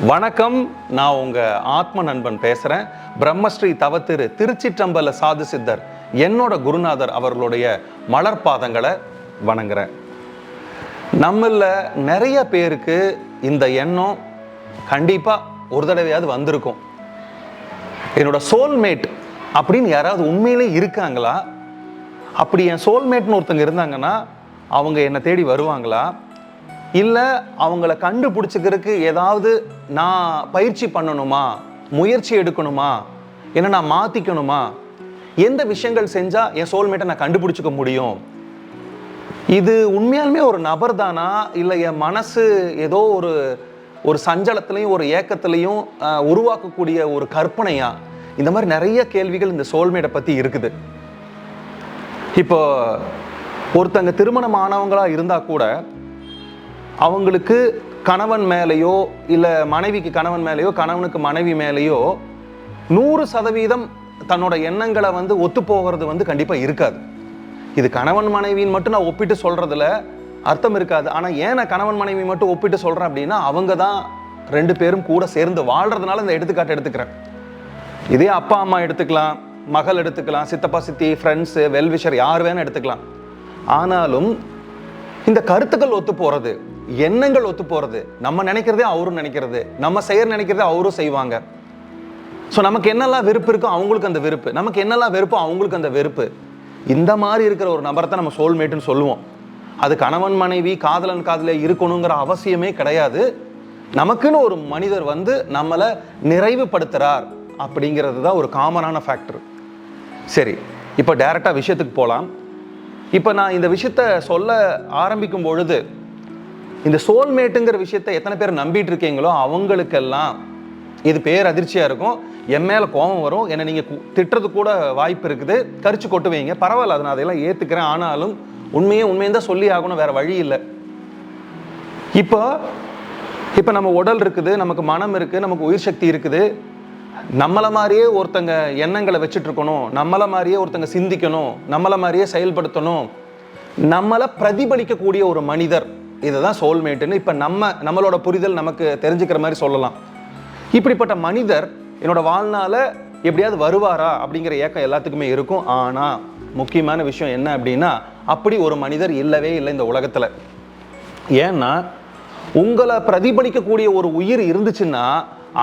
வணக்கம். நான் உங்க ஆத்ம நண்பன் பேசுறேன். பிரம்மஸ்ரீ தவத்திரு திருச்சிற்றம்பல சாது சித்தர் என்னோட குருநாதர் அவர்களுடைய மலர்பாதங்களை வணங்குறேன். நம்மள நிறைய பேருக்கு இந்த எண்ணம் கண்டிப்பா ஒரு தடவையாவது வந்திருக்கும். என்னோட சோல்மேட் அப்படின்னு யாராவது உண்மையிலே இருக்காங்களா? அப்படி என் சோல்மேட்னு ஒருத்தங்க இருந்தாங்கன்னா அவங்க என்னை தேடி வருவாங்களா? இல்லை அவங்கள கண்டுபிடிச்சிக்கிறதுக்கு ஏதாவது நான் பயிற்சி பண்ணணுமா? முயற்சி எடுக்கணுமா? என்ன நான் மாற்றிக்கணுமா எந்த விஷயங்கள் செஞ்சால் என் சோல்மேட்டை நான் கண்டுபிடிச்சிக்க முடியும்? இது உண்மையாலுமே ஒரு நபர் தானா? இல்லை என் மனசு ஏதோ ஒரு ஒரு சஞ்சலத்திலையும் ஒரு ஏக்கத்திலையும் உருவாக்கக்கூடிய ஒரு கற்பனையா? இந்த மாதிரி நிறைய கேள்விகள் இந்த சோல்மேட்டை பற்றி இருக்குது. இப்போ ஒருத்தங்க திருமணம் ஆனவங்களாக இருந்தால் கூட அவங்களுக்கு கணவன் மேலேயோ இல்லை மனைவிக்கு கணவன் மேலேயோ கணவனுக்கு மனைவி மேலேயோ நூறு சதவீதம் தன்னோட எண்ணங்களை வந்து ஒத்து போகிறது வந்து கண்டிப்பாக இருக்காது. இது கணவன் மனைவின்னு மட்டும் நான் ஒப்பிட்டு சொல்கிறதுல அர்த்தம் இருக்காது. ஆனால் ஏன் நான் கணவன் மனைவி மட்டும் ஒப்பிட்டு சொல்கிறேன் அப்படின்னா அவங்க தான் ரெண்டு பேரும் கூட சேர்ந்து வாழ்கிறதுனால இந்த எடுத்துக்காட்டு எடுத்துக்கிறேன். இதே அப்பா அம்மா எடுத்துக்கலாம் மகள் எடுத்துக்கலாம் சித்தப்பா சித்தி ஃப்ரெண்ட்ஸு வெல்விஷர் யார் வேணால் எடுத்துக்கலாம். ஆனாலும் இந்த கருத்துக்கள் ஒத்து போகிறது எண்ணங்கள் ஒத்து போறது. நம்ம நினைக்கிறதே அவரும் நினைக்கிறது. நம்ம செய்ய நினைக்கிறதே அவரும் செய்வாங்க. ஸோ நமக்கு என்னெல்லாம் வெறுப்பு இருக்கோ அவங்களுக்கு அந்த வெறுப்பு. நமக்கு என்னெல்லாம் வெறுப்போ அவங்களுக்கு அந்த வெறுப்பு. இந்த மாதிரி இருக்கிற ஒரு நபரை தான் நம்ம சோல்மேட்டுன்னு சொல்லுவோம். அது கணவன் மனைவி காதலன் காதலில் இருக்கணுங்கிற அவசியமே கிடையாது. நமக்குன்னு ஒரு மனிதர் வந்து நம்மளை நிறைவுபடுத்துகிறார் அப்படிங்கிறது தான் ஒரு காமனான ஃபேக்டர் சரி இப்போ டைரெக்டாக விஷயத்துக்கு போகலாம் இப்போ நான் இந்த விஷயத்த சொல்ல ஆரம்பிக்கும் பொழுது இந்த சோல்மேட்டுங்கிற விஷயத்தை எத்தனை பேர் நம்பிட்டு இருக்கீங்களோ அவங்களுக்கெல்லாம் இது பேர் அதிர்ச்சியாக இருக்கும். என் மேலே கோபம் வரும். என்னை நீங்கள் திட்டுறது கூட வாய்ப்பு இருக்குது. கரிச்சு கொட்டு வைங்க. பரவாயில்ல அதை நான் அதையெல்லாம் ஏற்றுக்கிறேன் ஆனாலும் உண்மையே உண்மையும் தான் சொல்லி ஆகணும். வேறு வழி இல்லை. இப்போ இப்போ நம்ம உடல் இருக்குது நமக்கு மனம் இருக்குது நமக்கு உயிர் சக்தி இருக்குது. நம்மளை மாதிரியே ஒருத்தங்க எண்ணங்களை வச்சுட்டு இருக்கணும். நம்மளை மாதிரியே ஒருத்தங்க சிந்திக்கணும். நம்மளை மாதிரியே செயல்படுத்தணும். நம்மளை பிரதிபலிக்கக்கூடிய ஒரு மனிதர் இதை தான் சோல்மேட்டுன்னு இப்போ நம்ம நம்மளோட புரிதல் நமக்கு தெரிஞ்சுக்கிற மாதிரி சொல்லலாம். இப்படிப்பட்ட மனிதர் என்னோட வாழ்நாள எப்படியாவது வருவாரா அப்படிங்கிற ஏக்கம் எல்லாத்துக்குமே இருக்கும். ஆனால் முக்கியமான விஷயம் என்ன அப்படின்னா அப்படி ஒரு மனிதர் இல்லவே இல்லை இந்த உலகத்தில். ஏன்னா உங்களை பிரதிபலிக்கக்கூடிய ஒரு உயிர் இருந்துச்சுன்னா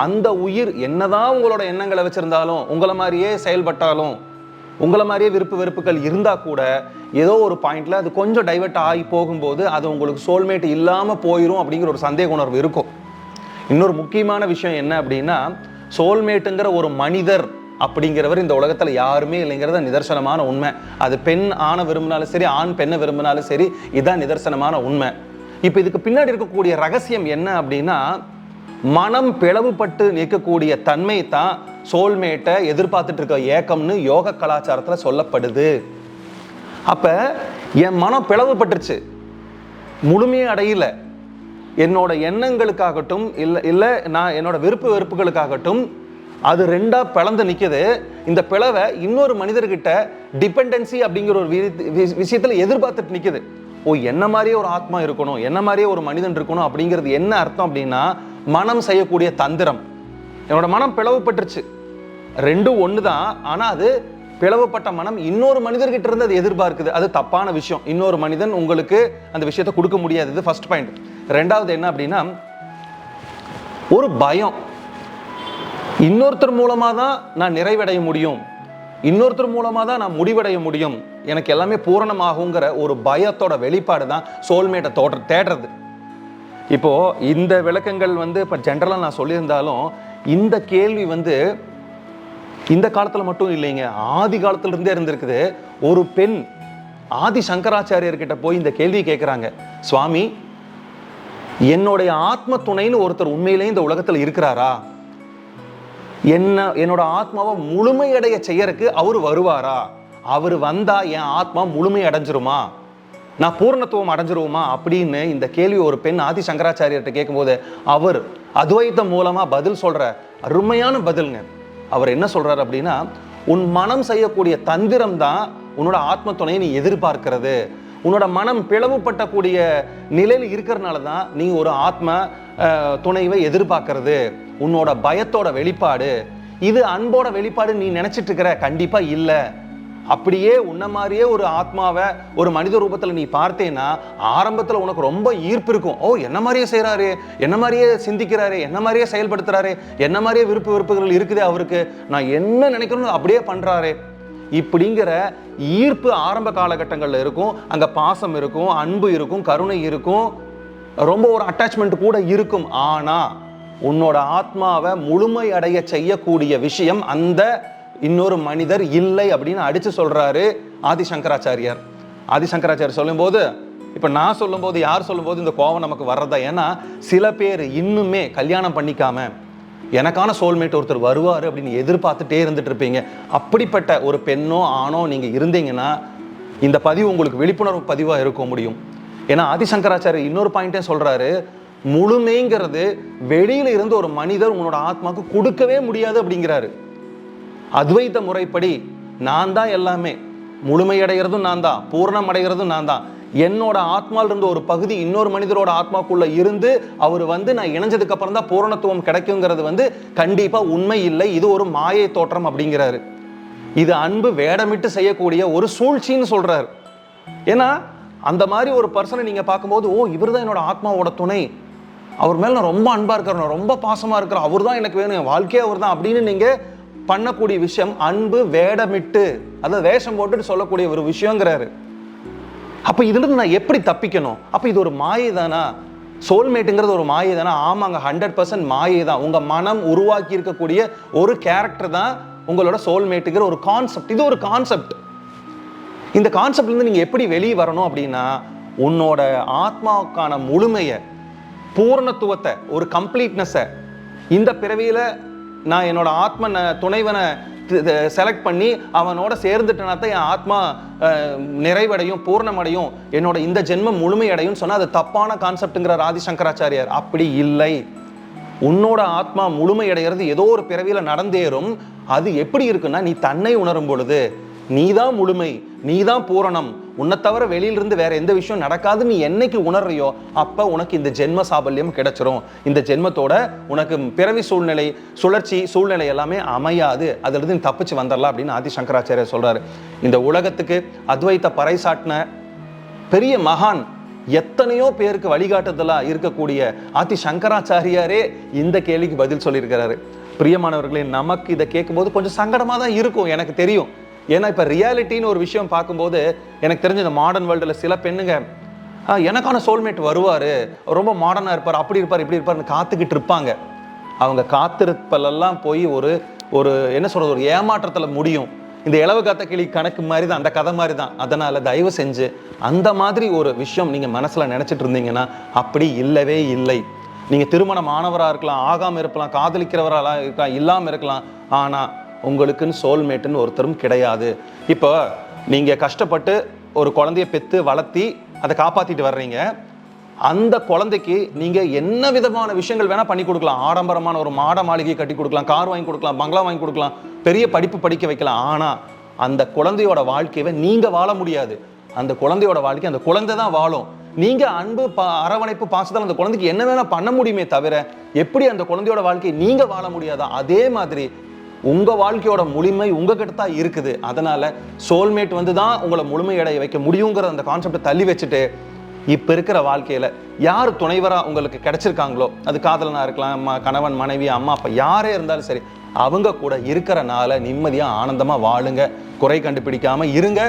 அந்த உயிர் என்னதான் உங்களோட எண்ணங்களை வச்சுருந்தாலும் உங்களை மாதிரியே செயல்பட்டாலும் உங்களை மாதிரியே விருப்பு வெறுப்புகள் இருந்தால் கூட ஏதோ ஒரு பாயிண்ட்ல அது கொஞ்சம் டைவர்ட் ஆகி போகும்போது அது உங்களுக்கு சோல்மேட் இல்லாமல் போயிடும் அப்படிங்கிற ஒரு சந்தேக உணர்வு இருக்கும். இன்னொரு முக்கியமான விஷயம் என்ன அப்படின்னா சோல்மேட்டுங்கிற ஒரு மனிதர் அப்படிங்கிறவர் இந்த உலகத்தில் யாருமே இல்லைங்கிறத நிதர்சனமான உண்மை. அது பெண் ஆணை விரும்பினாலும் சரி ஆண் பெண்ணை விரும்பினாலும் சரி இதுதான் நிதர்சனமான உண்மை. இப்போ இதுக்கு பின்னாடி இருக்கக்கூடிய ரகசியம் என்ன அப்படின்னா மனம் பிளவுபட்டு நிற்கக்கூடிய தன்மை தான் சோல்மேட்டை எதிர்பார்த்துட்டு இருக்க ஏக்கம்னு யோக கலாச்சாரத்தில் சொல்லப்படுது. அப்போ என் மனம் பிளவுபட்டுருச்சு. முழுமையை அடையலை. என்னோட எண்ணங்களுக்காகட்டும் இல்லை இல்லை நான் என்னோட விருப்பு வெறுப்புகளுக்காகட்டும் அது ரெண்டாக பிளந்து நிற்கிது இந்த பிளவை இன்னொரு மனிதர்கிட்ட டிபெண்டன்சி அப்படிங்கிற ஒரு வி- எதிர்பார்த்துட்டு நிற்கிது ஓ என்ன மாதிரியே ஒரு ஆத்மா இருக்கணும் என்ன மாதிரியே ஒரு மனிதன் இருக்கணும் அப்படிங்கிறது என்ன அர்த்தம் அப்படின்னா மனம் செய்யக்கூடிய தந்திரம். என்னோட மனம் பிளவுபட்டுருச்சு. ரெண்டும் ஒன்று தான் ஆனால் அது பிளவுபட்ட மனம் இன்னொரு மனிதர்கிட்ட இருந்து அது எதிர்பார்க்குது. அது தப்பான விஷயம். இன்னொரு மனிதன் உங்களுக்கு அந்த விஷயத்தை கொடுக்க முடியாது. இது ஃபர்ஸ்ட் பாயிண்ட் ரெண்டாவது என்ன அப்படின்னா ஒரு பயம். இன்னொருத்தர் மூலமாக தான் நான் நிறைவடைய முடியும். இன்னொருத்தர் மூலமாக தான் நான் முடிவடைய முடியும். எனக்கு எல்லாமே பூரணமாகுங்கிற ஒரு பயத்தோட வெளிப்பாடு தான் சோல்மேட்டை தோற்ற தேடுறது. இப்போது இந்த விளக்கங்கள் வந்து இப்போ ஜென்ரலாக நான் சொல்லியிருந்தாலும் இந்த கேள்வி வந்து இந்த காலத்தில் மட்டும் இல்லைங்க. ஆதி காலத்திலிருந்தே இருந்திருக்குது. ஒரு பெண் ஆதி சங்கராச்சாரியர்கிட்ட போய் இந்த கேள்வி கேட்குறாங்க சுவாமி என்னுடைய ஆத்ம துணைன்னு ஒருத்தர் உண்மையிலேயே இந்த உலகத்தில் இருக்கிறாரா? என்ன என்னோட ஆத்மாவை முழுமையடைய செய்யறதுக்கு அவர் வருவாரா? அவர் வந்தா என் ஆத்மா முழுமை அடைஞ்சிருமா நான் பூர்ணத்துவம் அடைஞ்சிருவோமா அப்படின்னு இந்த கேள்வி ஒரு பெண் ஆதி சங்கராச்சாரியர்கிட்ட கேட்கும்போது அவர் அத்வைத்தம் மூலமாக பதில் சொல்கிற அருமையான பதில்ங்க. அவர் என்ன சொல்கிறார் அப்படின்னா உன் மனம் செய்யக்கூடிய தந்திரம் தான் உன்னோட ஆத்ம துணையை நீ எதிர்பார்க்கிறது. உன்னோட மனம் பிளவுபட்டக்கூடிய நிலையில் இருக்கிறனால தான் நீ ஒரு ஆத்ம துணைவை எதிர்பார்க்கறது. உன்னோட பயத்தோட வெளிப்பாடு இது அன்போட வெளிப்பாடு நீ நினச்சிட்டு இருக்கிற கண்டிப்பாக இல்லை. அப்படியே உன்ன மாதிரியே ஒரு ஆத்மாவை ஒரு மனித ரூபத்தில் நீ பார்த்தேன்னா ஆரம்பத்தில் உனக்கு ரொம்ப ஈர்ப்பு இருக்கும். ஓ என்ன மாதிரியே செய்கிறாரு என்ன மாதிரியே சிந்திக்கிறாரு என்ன மாதிரியே செயல்படுத்துகிறாரு என்ன மாதிரியே விருப்ப வெறுப்புகள் இருக்குது அவருக்கு நான் என்ன நினைக்கிறேனோ அப்படியே பண்ணுறாரு இப்படிங்கிற ஈர்ப்பு ஆரம்ப காலகட்டங்களில் இருக்கும். அங்கே பாசம் இருக்கும் அன்பு இருக்கும் கருணை இருக்கும். ரொம்ப ஒரு அட்டாச்மெண்ட் கூட இருக்கும். ஆனால் உன்னோட ஆத்மாவை முழுமை அடைய செய்யக்கூடிய விஷயம் அந்த இன்னொரு மனிதர் இல்லை அப்படின்னு அடித்து சொல்கிறாரு ஆதிசங்கராச்சாரியார். ஆதிசங்கராச்சாரியர் சொல்லும்போது இப்போ நான் சொல்லும்போது யார் சொல்லும்போது இந்த கோவம் நமக்கு வர்றதா? ஏன்னா சில பேர் இன்னுமே கல்யாணம் பண்ணிக்காம எனக்கான சோல்மேட் ஒருத்தர் வருவார் அப்படின்னு எதிர்பார்த்துட்டே இருந்துட்டு இருப்பீங்க. அப்படிப்பட்ட ஒரு பெண்ணோ ஆணோ நீங்கள் இருந்தீங்கன்னா இந்த பதிவு உங்களுக்கு விழிப்புணர்வு பதிவாக இருக்க முடியும். ஏன்னா ஆதிசங்கராச்சாரியர் இன்னொரு பாயிண்ட்டே சொல்கிறாரு முழுமைங்கிறது வெளியில இருந்து ஒரு மனிதர் உங்களோட ஆத்மாவுக்கு கொடுக்கவே முடியாது அப்படிங்கிறாரு. அத்வைத முறைப்படி நான் தான் எல்லாமே. முழுமையடைகிறதும் நான் தான். பூர்ணம் அடைகிறதும் நான் தான். என்னோட ஆத்மால இருந்து ஒரு பகுதி இன்னொரு மனிதரோட ஆத்மாக்குள்ள இருந்து அவர் வந்து நான் இணைஞ்சதுக்கு அப்புறம் தான் பூரணத்துவம் கிடைக்குங்கிறது வந்து கண்டிப்பா உண்மை இல்லை. இது ஒரு மாயை தோற்றம் அப்படிங்கிறாரு. இது அன்பு வேடமிட்டு செய்யக்கூடிய ஒரு சூழ்ச்சின்னு சொல்றாரு. ஏன்னா அந்த மாதிரி ஒரு பர்சனை நீங்க பார்க்கும்போது ஓ இவர் தான் என்னோட ஆத்மாவோட துணை. அவர் மேல நான் ரொம்ப அன்பா இருக்கிறேன். ரொம்ப பாசமா இருக்கிறேன். அவர் தான் எனக்கு வேணும். என் வாழ்க்கையே அவர் தான். அப்படின்னு நீங்க பண்ணக்கூடிய விஷயம் அன்பு வேடமிட்டு அதாவது வேஷம் போட்டுட்டு சொல்லக்கூடிய ஒரு விஷயங்கிறாரு. அப்ப இதுலேருந்து நான் எப்படி தப்பிக்கணும்? அப்ப இது ஒரு மாயை தானா சோல்மேட்டுங்கிறது ஒரு மாயை தானா ஆமாங்க ஹண்ட்ரட் பர்சன்ட் மாயை தான் உங்கள் மனம் உருவாக்கி இருக்கக்கூடிய ஒரு கேரக்டர் தான் உங்களோட சோல்மேட்டுங்கிற ஒரு கான்செப்ட் இது ஒரு கான்செப்ட் இந்த கான்செப்ட்லேருந்து நீங்கள் எப்படி வெளியே வரணும் அப்படின்னா உன்னோட ஆத்மாவுக்கான முழுமையை பூர்ணத்துவத்தை ஒரு கம்ப்ளீட்னஸை இந்த பிறவியில் நான் என்னோட ஆத்மனை துணைவனை செலக்ட் பண்ணி அவனோட சேர்ந்துட்டனா தான் என் ஆத்மா நிறைவடையும் பூர்ணமடையும். என்னோட இந்த ஜென்மம் முழுமையடையும் சொன்னால் அது தப்பான கான்செப்ட்டுங்கிற ராதி சங்கராச்சாரியார் அப்படி இல்லை. உன்னோட ஆத்மா முழுமையடைகிறது ஏதோ ஒரு பிறவியில் நடந்தேறும். அது எப்படி இருக்குன்னா நீ தன்னை உணரும் பொழுது நீதான் முழுமை நீ தான் பூரணம். உன்னை தவிர வெளியிலிருந்து வேற எந்த விஷயம் நடக்காது. நீ என்னைக்கு உணர்றியோ அப்போ உனக்கு இந்த ஜென்ம சாபல்யம் கிடைச்சிரும். இந்த ஜென்மத்தோட உனக்கு பிறவி சூழ்நிலை சுழற்சி சூழ்நிலை எல்லாமே அமையாது. அதுலேருந்து நீ தப்பிச்சு வந்துடலாம் அப்படின்னு ஆதி சங்கராச்சாரியர் சொல்றாரு. இந்த உலகத்துக்கு அத்வைத்த பறைசாட்டின பெரிய மகான் எத்தனையோ பேருக்கு வழிகாட்டுதலா இருக்கக்கூடிய ஆதி சங்கராச்சாரியாரே இந்த கேள்விக்கு பதில் சொல்லியிருக்கிறாரு. பிரியமானவர்களே நமக்கு இதை கேட்கும்போது கொஞ்சம் சங்கடமாக தான் இருக்கும். எனக்கு தெரியும். ஏன்னா இப்போ ரியாலிட்டின்னு ஒரு விஷயம் பார்க்கும்போது எனக்கு தெரிஞ்ச இந்த மாடர்ன் வேர்ல்டில் சில பெண்ணுங்க எனக்கான சோல்மேட் வருவார். ரொம்ப மாடர்னாக இருப்பார். அப்படி இருப்பார் இப்படி இருப்பார்னு காத்துக்கிட்டு இருப்பாங்க. அவங்க காத்திருப்பலெல்லாம் போய் ஒரு ஒரு என்ன சொல்கிறது ஒரு ஏமாற்றத்தில் முடியும். இந்த இளவு காத்த கிளி கணக்கு மாதிரி தான் அந்த கதை மாதிரி தான் அதனால் தயவு செஞ்சு அந்த மாதிரி ஒரு விஷயம் நீங்கள் மனசில் நினச்சிட்டு இருந்தீங்கன்னா அப்படி இல்லவே இல்லை. நீங்கள் திருமணம் மாணவராக இருக்கலாம் ஆகாமல் இருக்கலாம் காதலிக்கிறவராக இருக்கலாம் இல்லாமல் இருக்கலாம். ஆனால் உங்களுக்குன்னு சோல்மேட்டுன்னு ஒருத்தரும் கிடையாது. இப்போ நீங்கள் கஷ்டப்பட்டு ஒரு குழந்தைய பெற்று வளர்த்தி அதை காப்பாற்றிட்டு வர்றீங்க. அந்த குழந்தைக்கு நீங்கள் என்ன விதமான விஷயங்கள் வேணால் பண்ணி கொடுக்கலாம். ஆடம்பரமான ஒரு மாட மாளிகை கட்டி கொடுக்கலாம் கார் வாங்கி கொடுக்கலாம் பங்களா வாங்கி கொடுக்கலாம் பெரிய படிப்பு படிக்க வைக்கலாம். ஆனால் அந்த குழந்தையோட வாழ்க்கையை நீங்கள் வாழ முடியாது. அந்த குழந்தையோட வாழ்க்கை அந்த குழந்தை தான் வாழும். நீங்கள் அன்பு பா அரவணைப்பு பாசத்தால் அந்த குழந்தைக்கு என்ன வேணால் பண்ண முடியுமே தவிர எப்படி அந்த குழந்தையோட வாழ்க்கையை நீங்கள் வாழ முடியாதா அதே மாதிரி உங்கள் வாழ்க்கையோட முழுமை உங்ககிட்ட தான் இருக்குது. அதனால் சோல்மேட் வந்து தான் உங்களை முழுமையடைய வைக்க முடியுங்கிற அந்த கான்செப்டை தள்ளி வச்சுட்டு இப்போ இருக்கிற வாழ்க்கையில் யார் துணைவராக உங்களுக்கு கிடைச்சிருக்காங்களோ அது காதலனாக இருக்கலாம் அம்மா கணவன் மனைவி அம்மா அப்பா யாரே இருந்தாலும் சரி அவங்க கூட இருக்கிறனால நிம்மதியாக ஆனந்தமாக வாழுங்க. குறை கண்டுபிடிக்காமல் இருங்க.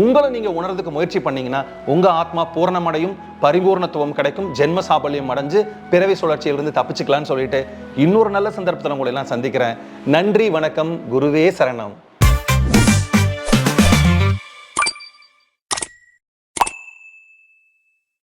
உங்களை நீங்கள் உணர்றதுக்கு முயற்சி பண்ணீங்கன்னா உங்கள் ஆத்மா பூரணமடையும் பரிபூர்ணத்துவம் கிடைக்கும் ஜென்ம சாபல்யம் அடைஞ்சு பிறவி சுழற்சியிலிருந்து தப்பிச்சுக்கலாம்னு சொல்லிட்டு இன்னொரு நல்ல சந்தர்ப்பத்தில் உங்களை எல்லாம் சந்திக்கிறேன். நன்றி வணக்கம் குருவே சரணம்.